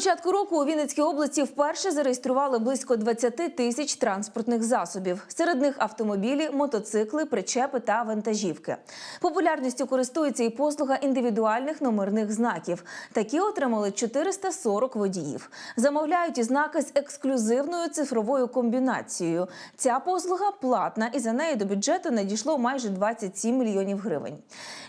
початку року у Вінницькій області вперше зареєстрували близько 20 тисяч транспортних засобів. Серед них автомобілі, мотоцикли, причепи та вантажівки. Популярністю користується і послуга індивідуальних номерних знаків. Такі отримали 440 водіїв. Замовляють і знаки з ексклюзивною цифровою комбінацією. Ця послуга платна, і за неї до бюджету надійшло майже 27 мільйонів гривень.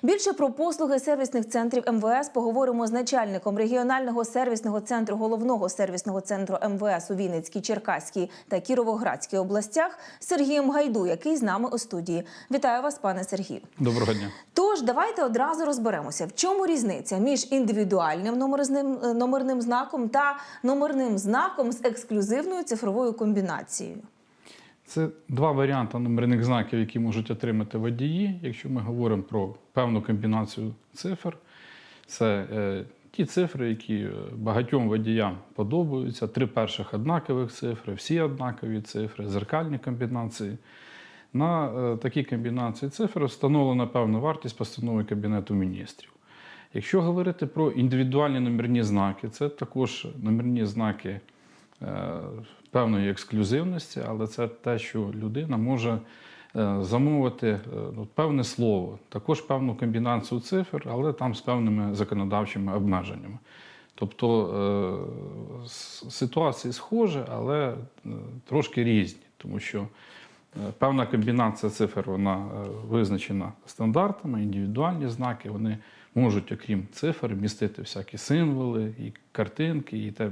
Більше про послуги сервісних центрів МВС поговоримо з начальником регіонального сервісного центру головного сервісного центру МВС у Вінницькій, Черкаській та Кіровоградській областях Сергієм Гайду, який з нами у студії. Вітаю вас, пане Сергію. Доброго дня. Тож давайте одразу розберемося, в чому різниця між індивідуальним номерним, е, номерним знаком та номерним знаком з ексклюзивною цифровою комбінацією. Це два варіанти номерних знаків, які можуть отримати водії. Якщо ми говоримо про певну комбінацію цифр, це е, ті цифри, які е, багатьом водіям подобаються. Три перших однакових цифри, всі однакові цифри, зеркальні комбінації. На е, такі комбінації цифр встановлена певна вартість постанови Кабінету міністрів. Якщо говорити про індивідуальні номерні знаки, це також номерні знаки е, певної ексклюзивності, але це те, що людина може замовити е, ну, певне слово, також певну комбінацію цифр, але там з певними законодавчими обмеженнями. Тобто е, ситуації схожі, але е, трошки різні, тому що е, певна комбінація цифр вона е, визначена стандартами, індивідуальні знаки, вони можуть, окрім цифр, містити всякі символи, і картинки, і те,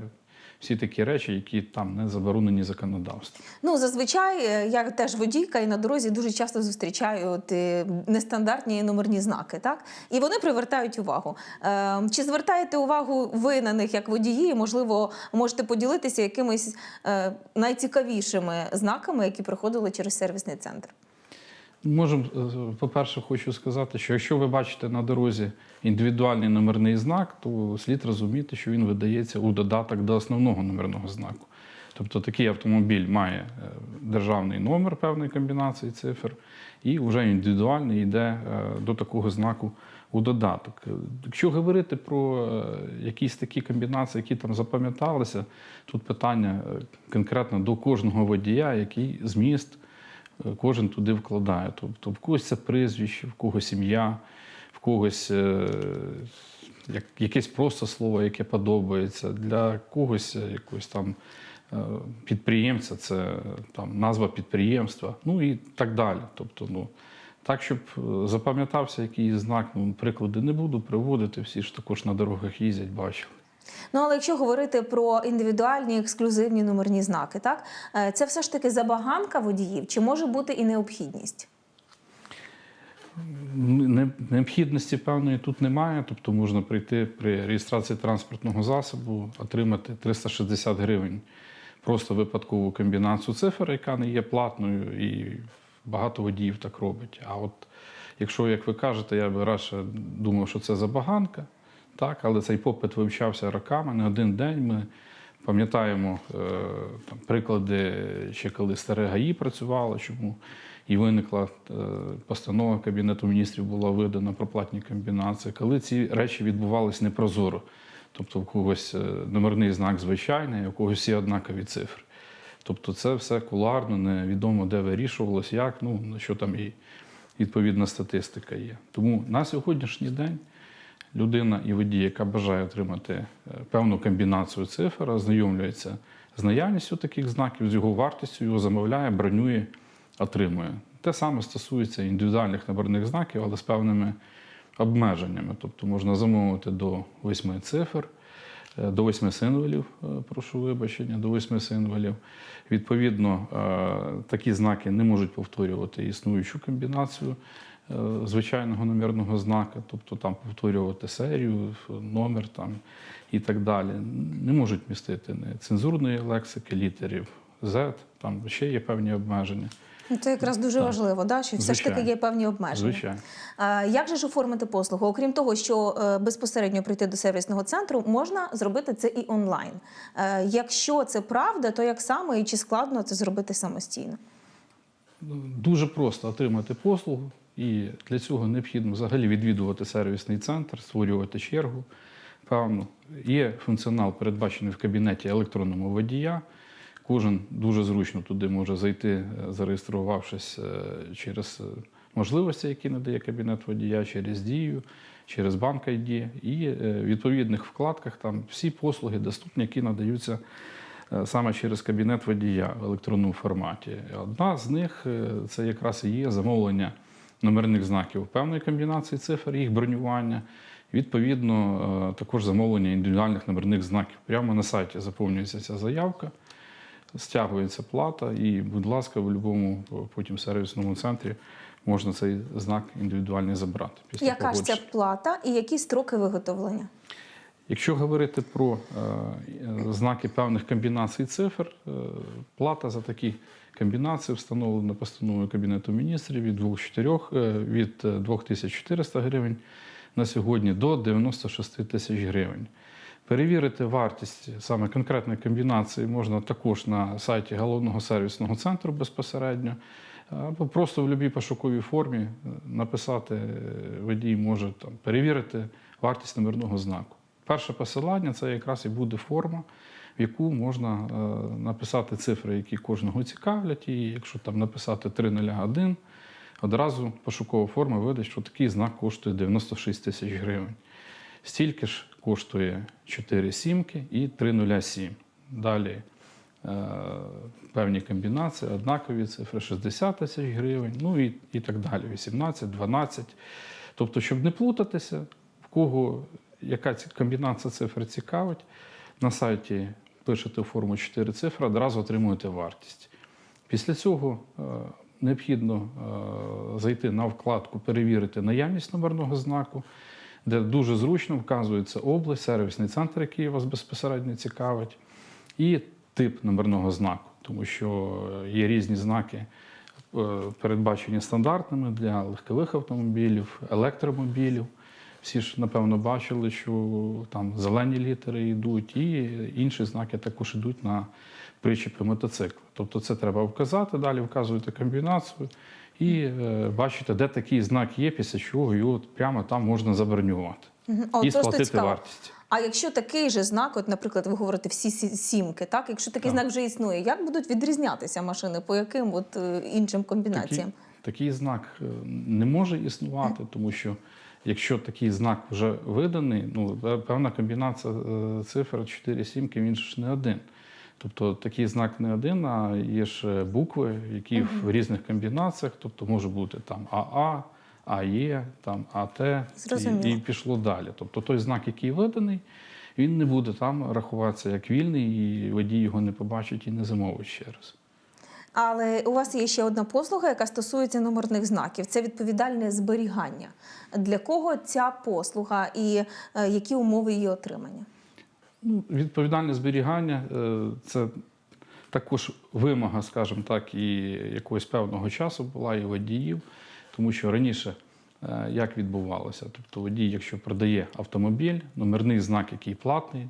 всі такі речі, які там не заборонені законодавством. Ну, зазвичай е, я теж водійка і на дорозі дуже часто зустрічаю от, е, нестандартні номерні знаки, так? І вони привертають увагу. Е, чи звертаєте увагу ви на них як водії? Можливо, можете поділитися якимись е, найцікавішими знаками, які проходили через сервісний центр? Можемо, е, по-перше, хочу сказати, що якщо ви бачите на дорозі індивідуальний номерний знак, то слід розуміти, що він видається у додаток до основного номерного знаку. Тобто такий автомобіль має е, державний номер певної комбінації цифр, і вже індивідуальний йде е, до такого знаку у додаток. Якщо говорити про якісь такі комбінації, які там запам'яталися, тут питання конкретно до кожного водія, який зміст кожен туди вкладає. Тобто в когось це прізвище, в когось ім'я, в когось е, як, якесь просто слово, яке подобається, для когось е, якогось там е, підприємця, це там назва підприємства, ну і так далі. Тобто, ну. Так, щоб запам'ятався якийсь знак, ну, приклади не буду приводити, всі ж також на дорогах їздять, бачили. Ну, але якщо говорити про індивідуальні ексклюзивні номерні знаки, так е, це все ж таки забаганка водіїв, чи може бути і необхідність? Необхідності певної тут немає, тобто можна прийти при реєстрації транспортного засобу, отримати 360 гривень просто випадкову комбінацію цифр, яка не є платною, і багато водіїв так робить. А от якщо, як ви кажете, я би радше думав, що це забаганка, так, але цей попит вивчався роками, не один день. Ми пам'ятаємо е, там, приклади, ще коли старе ГАІ працювало, чому і виникла е, постанова Кабінету міністрів була видана про платні комбінації, коли ці речі відбувалися непрозоро. Тобто в когось е, номерний знак звичайний, у когось всі однакові цифри. Тобто це все куларно, невідомо де вирішувалось, як, ну, що там і відповідна статистика є. Тому на сьогоднішній день людина і водій, яка бажає отримати е, певну комбінацію цифр, ознайомлюється з наявністю таких знаків, з його вартістю, його замовляє, бронює, отримує. Те саме стосується індивідуальних номерних знаків, але з певними обмеженнями. Тобто можна замовити до восьми цифр, е, до восьми символів, е, прошу вибачення, до восьми символів. Відповідно, такі знаки не можуть повторювати існуючу комбінацію звичайного номерного знака, тобто там повторювати серію, номер там і так далі. Не можуть містити не цензурної лексики, літерів Z, там ще є певні обмеження. Ну, Це якраз дуже Так. важливо, да? що все ж таки є певні обмеження. Звичайно. А, Як же ж оформити послугу? Окрім того, що е, безпосередньо прийти до сервісного центру, можна зробити це і онлайн. Е, Якщо це правда, то як саме і чи складно це зробити самостійно? Дуже просто отримати послугу, і для цього необхідно взагалі відвідувати сервісний центр, створювати чергу, певно, є функціонал, передбачений в кабінеті електронному водія. Кожен дуже зручно туди може зайти, е, зареєструвавшись е, через е, можливості, які надає кабінет водія, через дію, через банк ID. І в відповідних вкладках там всі послуги доступні, які надаються саме через кабінет водія в електронному форматі. Одна з них це якраз і є замовлення номерних знаків певної комбінації цифр, їх бронювання. Відповідно, е, також замовлення індивідуальних номерних знаків. Прямо на сайті заповнюється ця заявка, стягується плата, і, будь ласка, в будь-якому потім сервісному центрі можна цей знак індивідуальний забрати. Після Яка ж ця плата і які строки виготовлення? Якщо говорити про е, е, знаки певних комбінацій цифр, е, плата за такі комбінації встановлена постановою Кабінету міністрів від 2-4, е, від е, 2400 гривень на сьогодні до 96 тисяч гривень. Перевірити вартість саме конкретної комбінації можна також на сайті головного сервісного центру безпосередньо, або просто в будь-якій пошуковій формі е, написати е, водій може там, перевірити вартість номерного знаку. Перше посилання це якраз і буде форма, в яку можна е, написати цифри, які кожного цікавлять. І якщо там написати 301, одразу пошукова форма видасть, що такий знак коштує 96 тисяч гривень. Стільки ж коштує 4 сімки і 307. Далі е, певні комбінації, однакові цифри 60 тисяч гривень, ну і, і так далі, 18, 12. Тобто, щоб не плутатися, в кого яка ці- комбінація цифр цікавить, на сайті пишете форму 4 цифри, одразу отримуєте вартість. Після цього е, необхідно е, зайти на вкладку Перевірити наявність номерного знаку, де дуже зручно вказується область, сервісний центр, який вас безпосередньо цікавить, і тип номерного знаку, тому що є різні знаки, е, передбачені стандартними для легкових автомобілів, електромобілів. Всі ж, напевно, бачили, що там зелені літери йдуть, і інші знаки також йдуть на причепи мотоцикла. Тобто це треба вказати, далі вказуєте комбінацію і е, бачите, де такий знак є, після чого його прямо там можна забронювати. О, і сплатити вартість. А якщо такий же знак, от, наприклад, ви говорите всі сімки, так? Якщо такий Так. знак вже існує, як будуть відрізнятися машини? По яким от, е, іншим комбінаціям? Такий, такий знак е, не може існувати, тому що якщо такий знак вже виданий, ну певна комбінація е, цифр 4 сімки, він ж не один. Тобто такий знак не один, а є ж е, букви, які в різних комбінаціях, тобто може бути там АА, АЕ, там АТ і, і пішло далі. Тобто той знак, який виданий, він не буде там рахуватися як вільний, і водій його не побачить і не замовить ще раз. Але у вас є ще одна послуга, яка стосується номерних знаків. Це відповідальне зберігання. Для кого ця послуга і е, які умови її отримання? Ну, відповідальне зберігання е, це також вимога, скажімо так, і якогось певного часу була і водіїв, тому що раніше е, як відбувалося? Тобто водій, якщо продає автомобіль, номерний знак, який платний,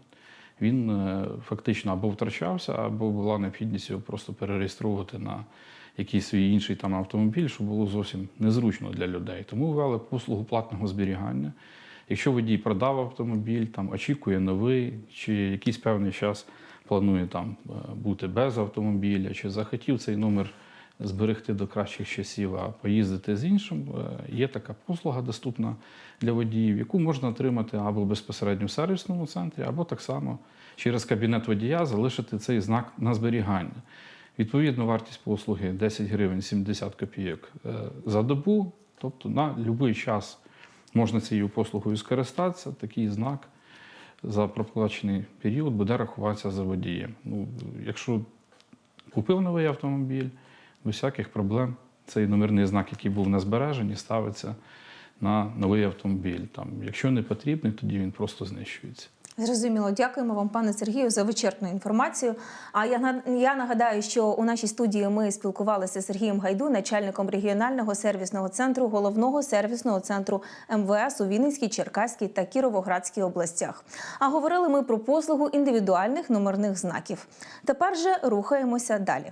він е, фактично або втрачався, або була необхідність його просто перереєструвати на якийсь свій інший там автомобіль, що було зовсім незручно для людей. Тому ввели послугу платного зберігання. Якщо водій продав автомобіль, там очікує новий, чи якийсь певний час планує там е, бути без автомобіля, чи захотів цей номер зберегти до кращих часів, а поїздити з іншим, е, є така послуга доступна для водіїв, яку можна отримати або безпосередньо в сервісному центрі, або так само через кабінет водія залишити цей знак на зберігання. Відповідно, вартість послуги 10 гривень 70 копійок е, за добу, тобто на будь-який час можна цією послугою скористатися. Такий знак за проплачений період буде рахуватися за водієм. Ну, якщо купив новий автомобіль, без всяких проблем цей номерний знак, який був на збереженні, ставиться на новий автомобіль. Там, якщо не потрібний, тоді він просто знищується. Зрозуміло, дякуємо вам, пане Сергію, за вичерпну інформацію. А я я нагадаю, що у нашій студії ми спілкувалися з Сергієм Гайду, начальником регіонального сервісного центру головного сервісного центру МВС у Вінницькій, Черкаській та Кіровоградській областях. А говорили ми про послугу індивідуальних номерних знаків. Тепер же рухаємося далі.